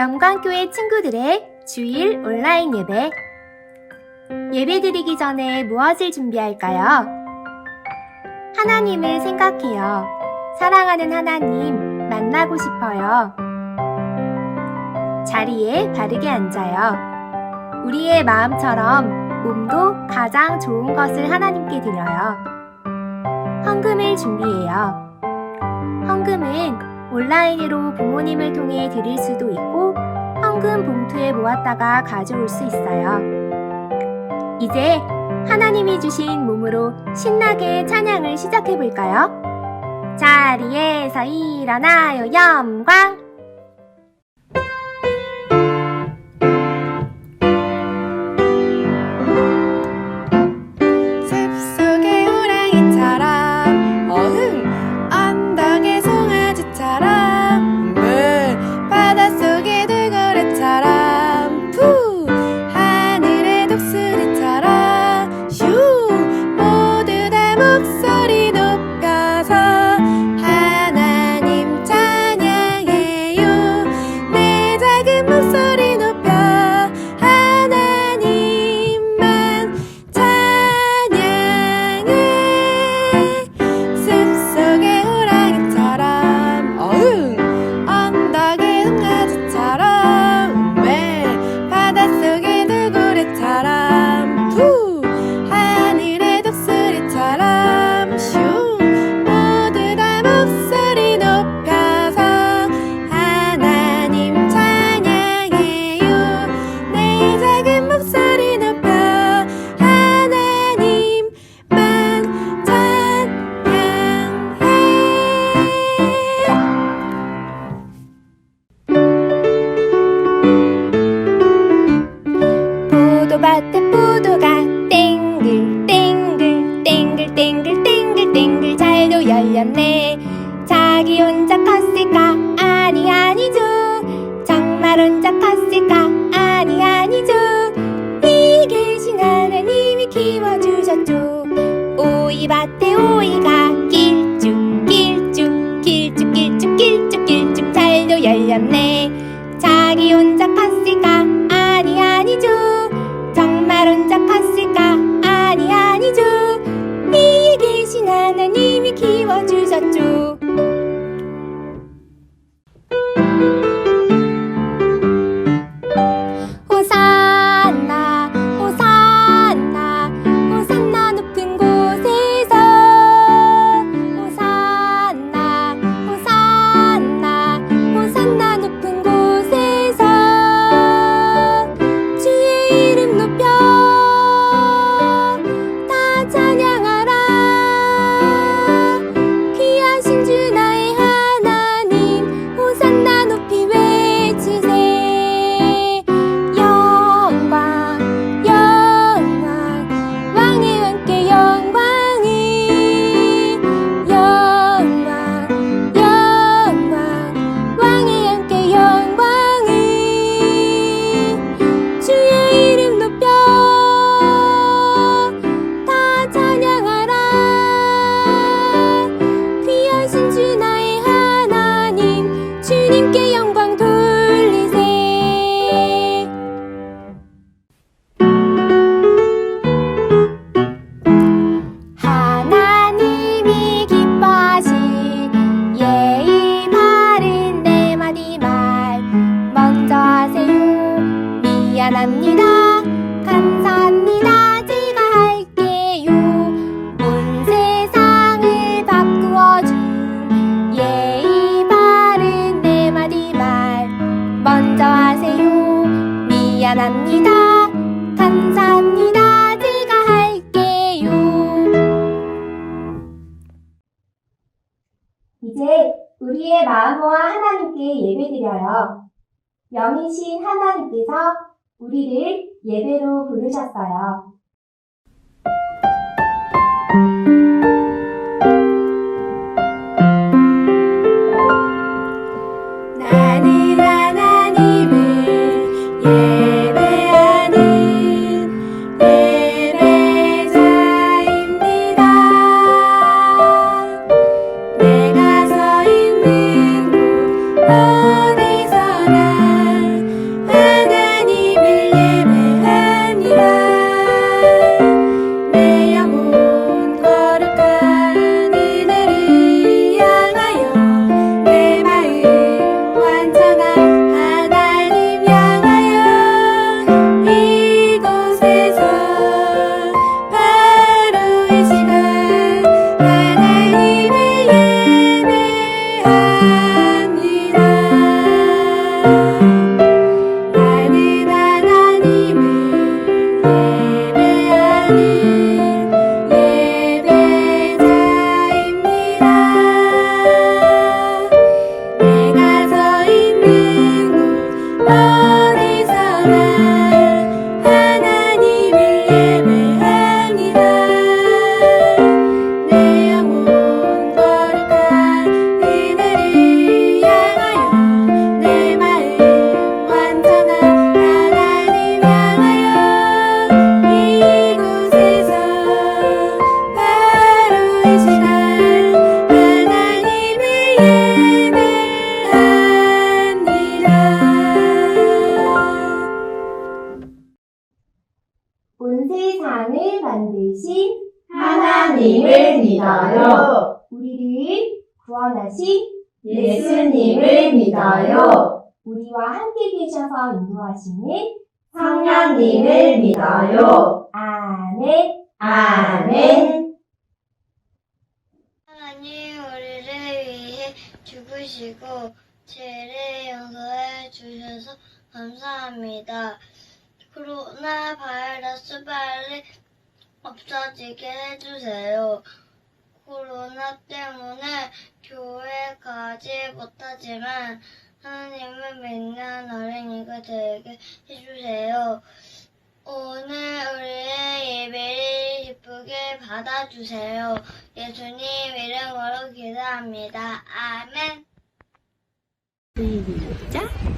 영광교회 친구들의 주일 온라인 예배. 예배 드리기 전에 무엇을 준비할까요? 하나님을 생각해요. 사랑하는 하나님, 만나고 싶어요. 자리에 바르게 앉아요. 우리의 마음처럼 몸도 가장 좋은 것을 하나님께 드려요. 헌금을 준비해요. 헌금은 온라인으로 부모님을 통해 드릴 수도 있고 헌금 봉투에 모았다가 가져올 수 있어요. 이제 하나님이 주신 몸으로 신나게 찬양을 시작해 볼까요? 자리에서 일어나요, 영광! 혼자 컸을까? 아니 아니죠. 정말 혼자 컸을까? 아니 아니죠. 이 계신 하나님이 키워주셨죠. 오이밭에 오이가 길쭉 길쭉 길쭉 길쭉 길쭉 길쭉 잘도 열렸네. 자기 혼자 이제 우리의 마음과 하나님께 예배드려요. 영이신 하나님께서 우리를 예배로 부르셨어요. 내 믿어요. 아멘. 아멘. 하나님 우리를 위해 죽으시고 죄를 용서해 주셔서 감사합니다. 코로나 바이러스 빨리 없어지게 해주세요. 코로나 때문에 교회 가지 못하지만 하나님을 믿는 어린이가 되게 해주세요. 오늘 우리의 예배를 기쁘게 받아주세요. 예수님 이름으로 기도합니다. 아멘. 하나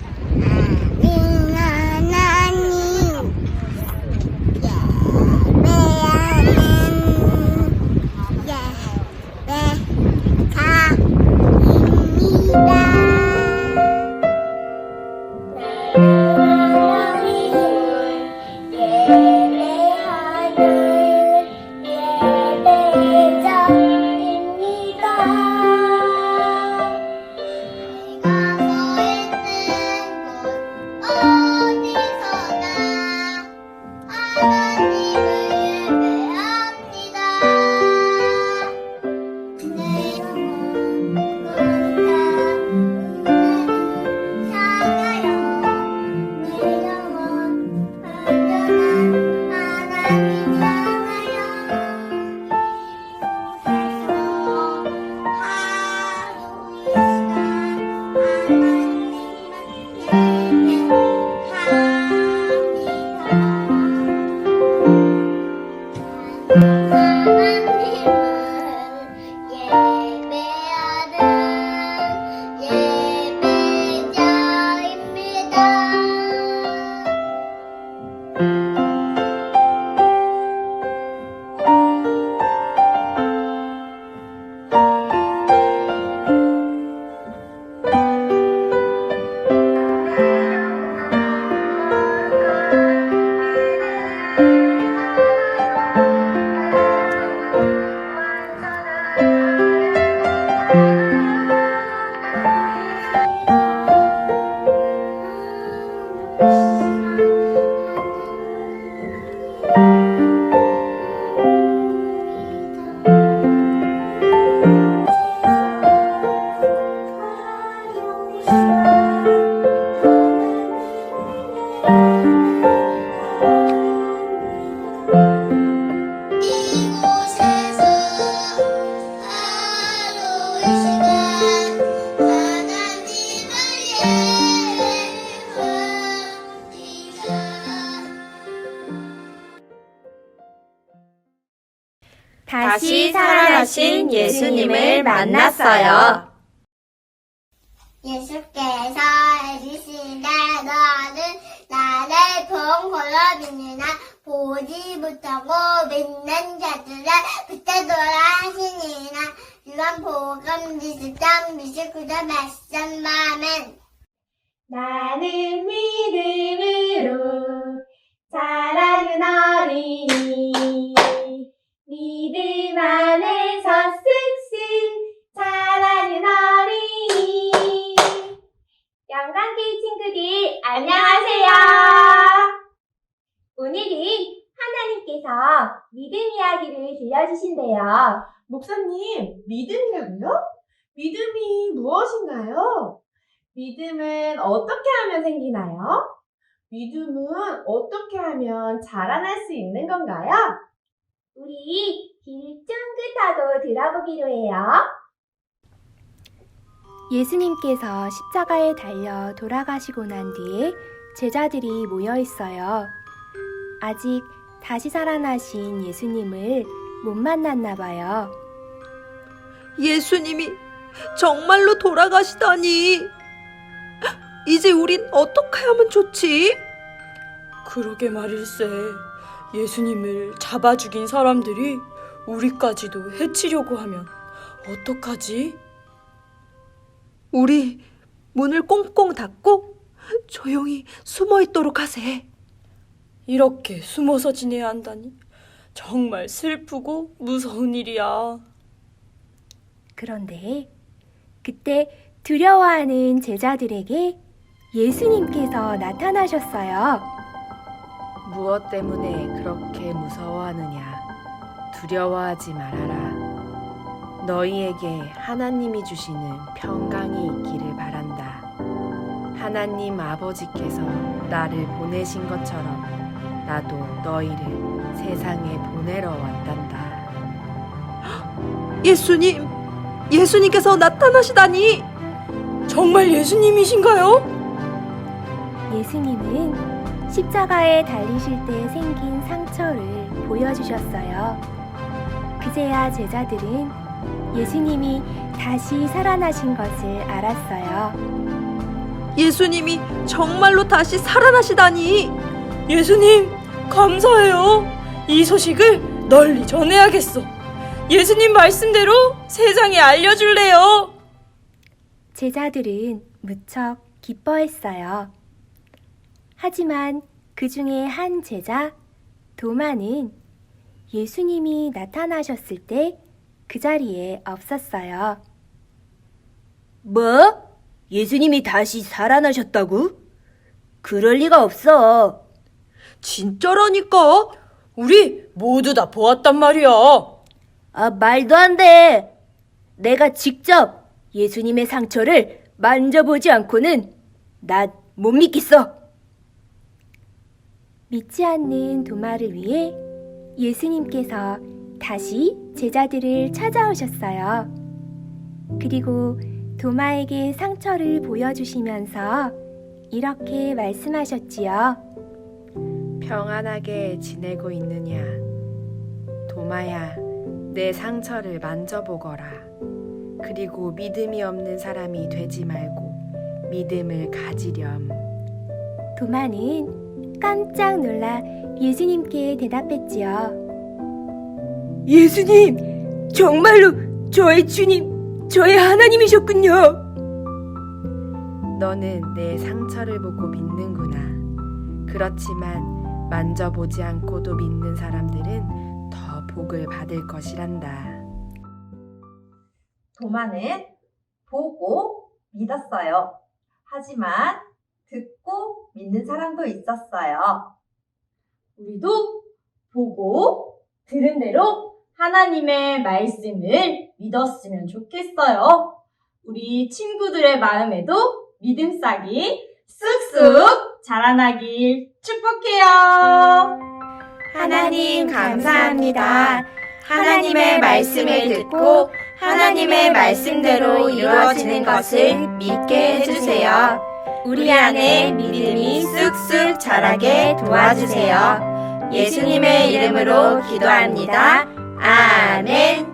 예수님을 만났어요. 예수께서 해주시되 너는 나를 본 걸로 믿느나 보지 못하고 믿는 자들을 붙들도록 하시니라. 이런 복음 23 29절 말씀 아멘. 나는 믿음으로 자라는 어린이. 믿음 안에서 쓱쓱 자라는 어린이 영광교회 친구들 안녕하세요 오늘은 하나님께서 믿음 이야기를 들려주신대요 목사님, 믿음이라고요? 믿음이 무엇인가요? 믿음은 어떻게 하면 생기나요? 믿음은 어떻게 하면 자라날 수 있는 건가요? 우리 길을 쫑긋하고 들어보기로 해요 예수님께서 십자가에 달려 돌아가시고 난 뒤에 제자들이 모여 있어요. 아직 다시 살아나신 예수님을 못 만났나 봐요. 예수님이 정말로 돌아가시다니. 이제 우린 어떻게 하면 좋지? 그러게 말일세. 예수님을 잡아 죽인 사람들이 우리까지도 해치려고 하면 어떡하지? 우리 문을 꽁꽁 닫고 조용히 숨어 있도록 하세. 이렇게 숨어서 지내야 한다니. 정말 슬프고 무서운 일이야. 그런데 그때 두려워하는 제자들에게 예수님께서 나타나셨어요. 무엇 때문에 그렇게 무서워하느냐? 두려워하지 말아라. 너희에게 하나님이 주시는 평강이 있기를 바란다. 하나님 아버지께서 나를 보내신 것처럼 나도 너희를 세상에 보내러 왔단다. 예수님, 예수님께서 나타나시다니! 정말 예수님이신가요? 예수님은 십자가에 달리실 때 생긴 상처를 보여주셨어요. 그제야 제자들은 예수님이 다시 살아나신 것을 알았어요. 예수님이 정말로 다시 살아나시다니! 예수님, 감사해요. 이 소식을 널리 전해야겠어. 예수님 말씀대로 세상에 알려줄래요. 제자들은 무척 기뻐했어요. 하지만 그 중에 한 제자, 도마는 예수님이 나타나셨을 때 그 자리에 없었어요. 뭐? 예수님이 다시 살아나셨다고? 그럴 리가 없어. 진짜라니까! 우리 모두 다 보았단 말이야. 아, 말도 안 돼. 내가 직접 예수님의 상처를 만져보지 않고는 나 못 믿겠어. 믿지 않는 도마를 위해 예수님께서 다시 제자들을 찾아오셨어요. 그리고 도마에게 상처를 보여주시면서 이렇게 말씀하셨지요. 평안하게 지내고 있느냐? 도마야, 내 상처를 만져보거라. 그리고 믿음이 없는 사람이 되지 말고 믿음을 가지렴. 도마는 깜짝 놀라 예수님께 대답했지요. 예수님, 정말로 저의 주님, 저의 하나님이셨군요. 너는 내 상처를 보고 믿는구나. 그렇지만 만져보지 않고도 믿는 사람들은 더 복을 받을 것이란다. 도마는 보고 믿었어요. 하지만 듣고 믿는 사람도 있었어요. 우리도 보고 들은 대로 하나님의 말씀을 믿었으면 좋겠어요. 우리 친구들의 마음에도 믿음 싹이 쑥쑥 자라나길 축복해요. 하나님 감사합니다. 하나님의 말씀을 듣고 하나님의 말씀대로 이루어지는 것을 믿게 해주세요. 우리 안에 믿음이 쑥쑥 자라게 도와주세요. 예수님의 이름으로 기도합니다. 아멘.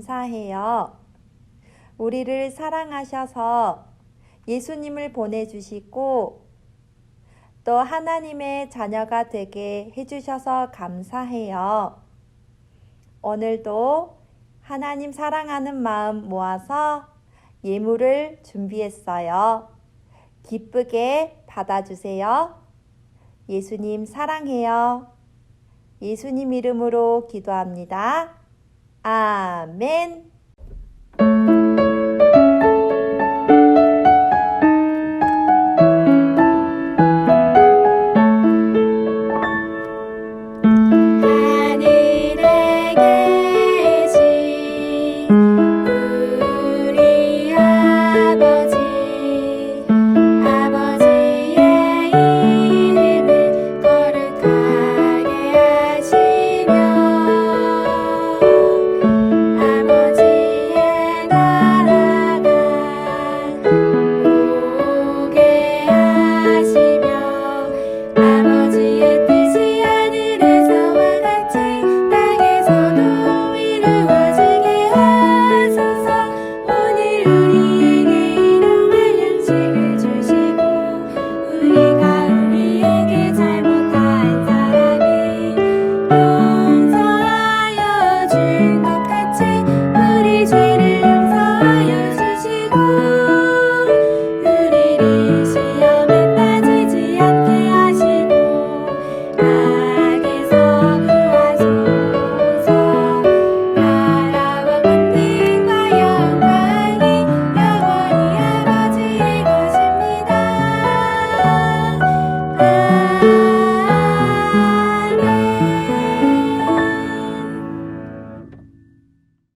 감사해요. 우리를 사랑하셔서 예수님을 보내주시고 또 하나님의 자녀가 되게 해주셔서 감사해요. 오늘도 하나님 사랑하는 마음 모아서 예물을 준비했어요. 기쁘게 받아주세요. 예수님 사랑해요. 예수님 이름으로 기도합니다. 아멘.